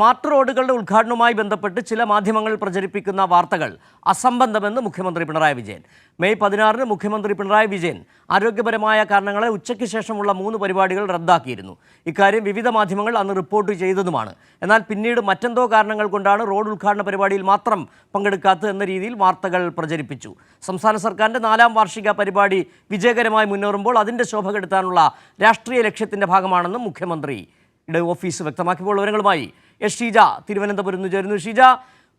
Smart റോഡുകളുടെ ഉദ്ഘാടനവുമായി ബന്ധപ്പെട്ട് ചില മാധ്യമങ്ങൾ പ്രചരിപ്പിക്കുന്ന വാർത്തകൾ അസംബന്ധമെന്ന് മുഖ്യമന്ത്രി പിണറായി വിജയൻ. മെയ് പതിനാറിന് മുഖ്യമന്ത്രി പിണറായി വിജയൻ ആരോഗ്യപരമായ കാരണങ്ങളെ ഉച്ചയ്ക്ക് ശേഷമുള്ള മൂന്ന് പരിപാടികൾ റദ്ദാക്കിയിരുന്നു. ഇക്കാര്യം വിവിധ മാധ്യമങ്ങൾ അന്ന് റിപ്പോർട്ട് ചെയ്തതുമാണ്. എന്നാൽ പിന്നീട് മറ്റെന്തോ കാരണങ്ങൾ കൊണ്ടാണ് റോഡ് ഉദ്ഘാടന പരിപാടിയിൽ മാത്രം പങ്കെടുക്കാത്തത് എന്ന രീതിയിൽ വാർത്തകൾ പ്രചരിപ്പിച്ചു. സംസ്ഥാന സർക്കാരിന്റെ നാലാം വാർഷിക പരിപാടി വിജയകരമായി മുന്നേറുമ്പോൾ അതിന്റെ ശോഭ കെടുത്താനുള്ള രാഷ്ട്രീയ ലക്ഷ്യത്തിന്റെ ഭാഗമാണെന്നും മുഖ്യമന്ത്രിയുടെ ഓഫീസ് വ്യക്തമാക്കിയപ്പോൾ വിവരങ്ങളുമായി എസ് ഷീജ തിരുവനന്തപുരത്ത് നിന്ന് ചേരുന്നു. ഷീജ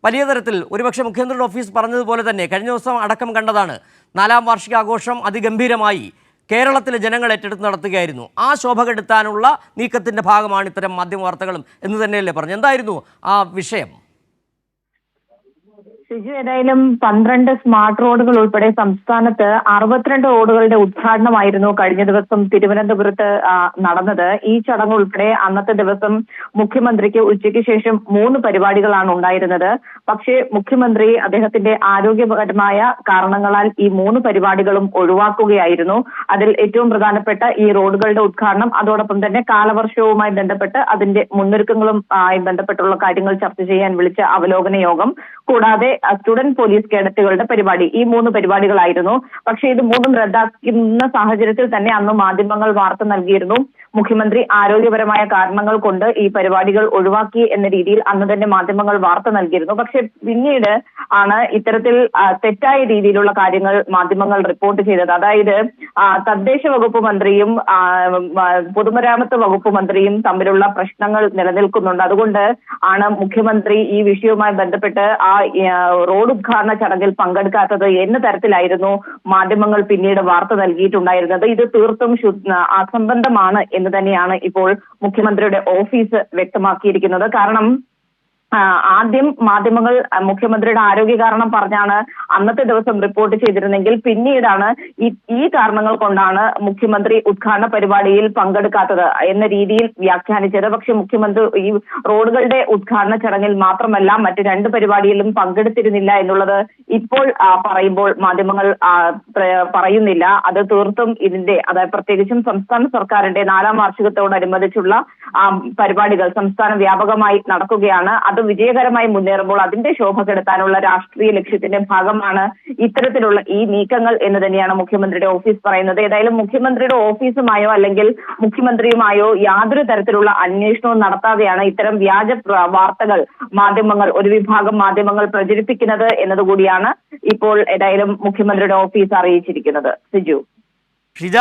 വലിയ തരത്തിൽ ഒരുപക്ഷെ മുഖ്യമന്ത്രിയുടെ ഓഫീസ് പറഞ്ഞതുപോലെ തന്നെ കഴിഞ്ഞ ദിവസം അടക്കം കണ്ടതാണ്. നാലാം വാർഷികാഘോഷം അതിഗംഭീരമായി കേരളത്തിലെ ജനങ്ങൾ ഏറ്റെടുത്ത് നടത്തുകയായിരുന്നു. ആ ശോഭ കെടുത്താനുള്ള നീക്കത്തിന്റെ ഭാഗമാണ് ഇത്തരം മാധ്യമ വാർത്തകളും എന്ന് തന്നെയല്ലേ പറഞ്ഞു. എന്തായിരുന്നു ആ വിഷയം? ഷിജു ഏതായാലും പന്ത്രണ്ട് സ്മാർട്ട് റോഡുകൾ ഉൾപ്പെടെ സംസ്ഥാനത്ത് അറുപത്തിരണ്ട് റോഡുകളുടെ ഉദ്ഘാടനമായിരുന്നു കഴിഞ്ഞ ദിവസം തിരുവനന്തപുരത്ത് നടന്നത്. ഈ ചടങ്ങ് ഉൾപ്പെടെ അന്നത്തെ ദിവസം മുഖ്യമന്ത്രിക്ക് ഉച്ചയ്ക്ക് ശേഷം മൂന്ന് പരിപാടികളാണ് ഉണ്ടായിരുന്നത്. പക്ഷേ മുഖ്യമന്ത്രി അദ്ദേഹത്തിന്റെ ആരോഗ്യപരമായ കാരണങ്ങളാൽ ഈ മൂന്ന് പരിപാടികളും ഒഴിവാക്കുകയായിരുന്നു. അതിൽ ഏറ്റവും പ്രധാനപ്പെട്ട ഈ റോഡുകളുടെ ഉദ്ഘാടനം അതോടൊപ്പം തന്നെ കാലവർഷവുമായി ബന്ധപ്പെട്ട് അതിന്റെ മുന്നൊരുക്കങ്ങളും ബന്ധപ്പെട്ടുള്ള കാര്യങ്ങൾ ചർച്ച ചെയ്യാൻ വിളിച്ച അവലോകന യോഗം കൂടാതെ സ്റ്റുഡന്റ് പോലീസ് കേഡറ്റുകളുടെ പരിപാടി ഈ മൂന്ന് പരിപാടികളായിരുന്നു. പക്ഷേ ഇത് മൂന്നും റദ്ദാക്കുന്ന സാഹചര്യത്തിൽ തന്നെ അന്ന് മാധ്യമങ്ങൾ വാർത്ത നൽകിയിരുന്നു. മുഖ്യമന്ത്രി ആരോഗ്യപരമായ കാരണങ്ങൾ കൊണ്ട് ഈ പരിപാടികൾ ഒഴിവാക്കി എന്ന രീതിയിൽ അന്ന് തന്നെ മാധ്യമങ്ങൾ വാർത്ത നൽകിയിരുന്നു. പക്ഷെ പിന്നീട് ആണ് ഇത്തരത്തിൽ തെറ്റായ രീതിയിലുള്ള കാര്യങ്ങൾ മാധ്യമങ്ങൾ റിപ്പോർട്ട് ചെയ്തത്. അതായത് തദ്ദേശ വകുപ്പ് മന്ത്രിയും പൊതുമരാമത്ത് വകുപ്പ് മന്ത്രിയും തമ്മിലുള്ള പ്രശ്നങ്ങൾ നിലനിൽക്കുന്നുണ്ട്. അതുകൊണ്ട് ആണ് മുഖ്യമന്ത്രി ഈ വിഷയവുമായി ബന്ധപ്പെട്ട് ആ റോഡ് ഉദ്ഘാടന ചടങ്ങിൽ പങ്കെടുക്കാത്തത് എന്ന തരത്തിലായിരുന്നു മാധ്യമങ്ങൾ പിന്നീട് വാർത്ത നൽകിയിട്ടുണ്ടായിരുന്നത്. ഇത് തീർത്തും അസംബന്ധമാണ് എന്ന് തന്നെയാണ് ഇപ്പോൾ മുഖ്യമന്ത്രിയുടെ ഓഫീസ് വ്യക്തമാക്കിയിരിക്കുന്നത്. കാരണം ആദ്യം മാധ്യമങ്ങൾ മുഖ്യമന്ത്രിയുടെ ആരോഗ്യ കാരണം പറഞ്ഞാണ് അന്നത്തെ ദിവസം റിപ്പോർട്ട് ചെയ്തിരുന്നെങ്കിൽ പിന്നീടാണ് ഈ കാരണങ്ങൾ കൊണ്ടാണ് മുഖ്യമന്ത്രി ഉദ്ഘാടന പരിപാടിയിൽ പങ്കെടുക്കാത്തത് എന്ന രീതിയിൽ വ്യാഖ്യാനിച്ചത്. പക്ഷെ മുഖ്യമന്ത്രി ഈ റോഡുകളുടെ ഉദ്ഘാടന ചടങ്ങിൽ മാത്രമല്ല മറ്റ് രണ്ട് പരിപാടിയിലും പങ്കെടുത്തിരുന്നില്ല എന്നുള്ളത് ഇപ്പോൾ പറയുമ്പോൾ മാധ്യമങ്ങൾ പറയുന്നില്ല. അത് തീർത്തും ഇതിന്റെ അതായത് പ്രത്യേകിച്ചും സംസ്ഥാന സർക്കാരിന്റെ നാലാം വാർഷികത്തോടനുബന്ധിച്ചുള്ള പരിപാടികൾ സംസ്ഥാന വ്യാപകമായി നടക്കുകയാണ്. അത് വിജയകരമായി മുന്നേറുമ്പോൾ അതിന്റെ ശോഭ കെടുത്താനുള്ള രാഷ്ട്രീയ ലക്ഷ്യത്തിന്റെ ഭാഗമാണ് ഇത്തരത്തിലുള്ള ഈ നീക്കങ്ങൾ എന്ന് തന്നെയാണ് മുഖ്യമന്ത്രിയുടെ ഓഫീസ് പറയുന്നത്. ഏതായാലും മുഖ്യമന്ത്രിയുടെ ഓഫീസുമായോ അല്ലെങ്കിൽ മുഖ്യമന്ത്രിയുമായോ യാതൊരു തരത്തിലുള്ള അന്വേഷണവും നടത്താതെയാണ് ഇത്തരം വ്യാജ വാർത്തകൾ മാധ്യമങ്ങൾ ഒരു വിഭാഗം മാധ്യമങ്ങൾ പ്രചരിപ്പിക്കുന്നത് എന്നതുകൂടിയാണ് ഇപ്പോൾ ഏതായാലും മുഖ്യമന്ത്രിയുടെ ഓഫീസ് അറിയിച്ചിരിക്കുന്നത്. സിജു. ഷിജ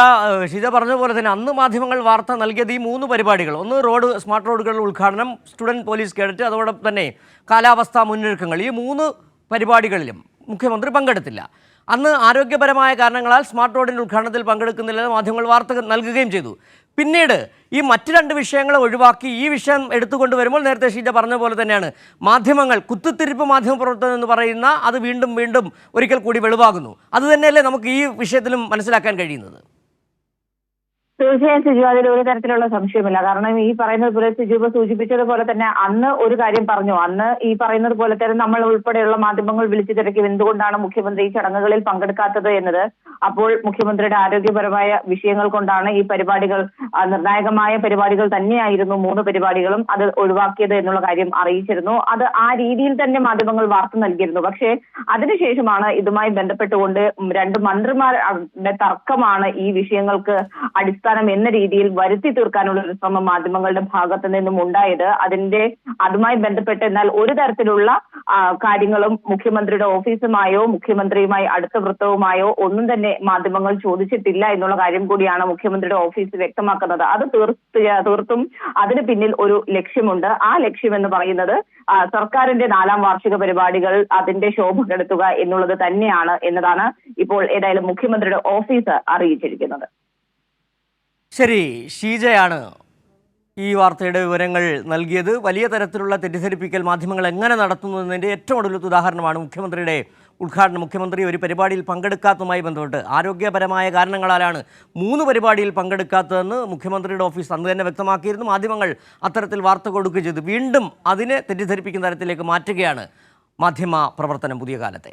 ഷിജ പറഞ്ഞ പോലെ തന്നെ അന്ന് മാധ്യമങ്ങൾ വാർത്ത നൽകിയത് ഈ മൂന്ന് പരിപാടികൾ. ഒന്ന് റോഡ് സ്മാർട്ട് റോഡുകളുടെ ഉദ്ഘാടനം സ്റ്റുഡന്റ് പോലീസ് കേഡറ്റ് അതോടൊപ്പം തന്നെ കാലാവസ്ഥാ മുന്നൊരുക്കങ്ങൾ. ഈ മൂന്ന് പരിപാടികളിലും മുഖ്യമന്ത്രി പങ്കെടുത്തില്ല. അന്ന് ആരോഗ്യപരമായ കാരണങ്ങളാൽ സ്മാർട്ട് റോഡിന്റെ ഉദ്ഘാടനത്തിൽ പങ്കെടുക്കുന്നില്ലെന്ന് മാധ്യമങ്ങൾ വാർത്ത നൽകുകയും ചെയ്തു. പിന്നീട് ഈ മറ്റു രണ്ട് വിഷയങ്ങളെ ഒഴിവാക്കി ഈ വിഷയം എടുത്തുകൊണ്ട് വരുമ്പോൾ നേരത്തെ ഷീജ പറഞ്ഞ പോലെ തന്നെയാണ്. മാധ്യമങ്ങൾ കുത്തിത്തിരിപ്പ് മാധ്യമ പ്രവർത്തനം എന്ന് പറയുന്ന അത് വീണ്ടും വീണ്ടും ഒരിക്കൽ കൂടി വെളിവാകുന്നു. അതുതന്നെയല്ലേ നമുക്ക് ഈ വിഷയത്തിലും മനസ്സിലാക്കാൻ കഴിയുന്നത്? തീർച്ചയായും സിജു അതിൽ ഒരു തരത്തിലുള്ള സംശയമില്ല കാരണം ഈ പറയുന്നത് പോലെ സിജു ഇപ്പൊ സൂചിപ്പിച്ചതുപോലെ തന്നെ അന്ന് ഒരു കാര്യം പറഞ്ഞു. അന്ന് ഈ പറയുന്നത് പോലെ തന്നെ നമ്മൾ ഉൾപ്പെടെയുള്ള മാധ്യമങ്ങൾ വിളിച്ചു തിരക്കി എന്തുകൊണ്ടാണ് മുഖ്യമന്ത്രി ഈ ചടങ്ങുകളിൽ പങ്കെടുക്കാത്തത് എന്നത്. അപ്പോൾ മുഖ്യമന്ത്രിയുടെ ആരോഗ്യപരമായ വിഷയങ്ങൾ കൊണ്ടാണ് ഈ പരിപാടികൾ നിർണായകമായ പരിപാടികൾ തന്നെയായിരുന്നു മൂന്ന് പരിപാടികളും അത് ഒഴിവാക്കിയത് എന്നുള്ള കാര്യം അറിയിച്ചിരുന്നു. അത് ആ രീതിയിൽ തന്നെ മാധ്യമങ്ങൾ വാർത്ത നൽകിയിരുന്നു. പക്ഷേ അതിനുശേഷമാണ് ഇതുമായി ബന്ധപ്പെട്ടുകൊണ്ട് രണ്ട് മന്ത്രിമാരുടെ തർക്കമാണ് ഈ വിഷയങ്ങൾക്ക് അടിസ്ഥാനം എന്ന രീതിയിൽ വരുത്തി തീർക്കാനുള്ള ഒരു ശ്രമം മാധ്യമങ്ങളുടെ ഭാഗത്തു നിന്നും ഉണ്ടായത് അതിന്റെ അതുമായി ബന്ധപ്പെട്ട് എന്നാൽ ഒരു തരത്തിലുള്ള കാര്യങ്ങളും മുഖ്യമന്ത്രിയുടെ ഓഫീസുമായോ മുഖ്യമന്ത്രിയുമായി അടുത്ത വൃത്തവുമായോ ഒന്നും തന്നെ മാധ്യമങ്ങൾ ചോദിച്ചിട്ടില്ല എന്നുള്ള കാര്യം കൂടിയാണ് മുഖ്യമന്ത്രിയുടെ ഓഫീസ് വ്യക്തമാക്കുന്നത്. അത് തീർത്തും അതിന് പിന്നിൽ ഒരു ലക്ഷ്യമുണ്ട്. ആ ലക്ഷ്യം എന്ന് പറയുന്നത് സർക്കാരിന്റെ നാലാം വാർഷിക പരിപാടികൾ അതിന്റെ ശോഭ കെടുത്തുക എന്നുള്ളത് തന്നെയാണ് എന്നതാണ് ഇപ്പോൾ ഏതായാലും മുഖ്യമന്ത്രിയുടെ ഓഫീസ് അറിയിച്ചിരിക്കുന്നത്. ശരി ഷീജയാണ് ഈ വാർത്തയുടെ വിവരങ്ങൾ നൽകിയത്. വലിയ തരത്തിലുള്ള തെറ്റിദ്ധരിപ്പിക്കൽ മാധ്യമങ്ങൾ എങ്ങനെ നടത്തുന്നതിന്റെ ഏറ്റവും ഒടുവിലത്തെ ഉദാഹരണമാണ് മുഖ്യമന്ത്രിയുടെ ഉദ്ഘാടനം. മുഖ്യമന്ത്രി ഒരു പരിപാടിയിൽ പങ്കെടുക്കാത്തതുമായി ബന്ധപ്പെട്ട് ആരോഗ്യപരമായ കാരണങ്ങളാലാണ് മൂന്ന് പരിപാടിയിൽ പങ്കെടുക്കാത്തതെന്ന് മുഖ്യമന്ത്രിയുടെ ഓഫീസ് അന്ന് തന്നെ വ്യക്തമാക്കിയിരുന്നു. മാധ്യമങ്ങൾ അത്തരത്തിൽ വാർത്ത കൊടുക്കുകയും ചെയ്തു. വീണ്ടും അതിനെ തെറ്റിദ്ധരിപ്പിക്കുന്ന തരത്തിലേക്ക് മാറ്റുകയാണ് മാധ്യമ പ്രവർത്തനം പുതിയ കാലത്തെ.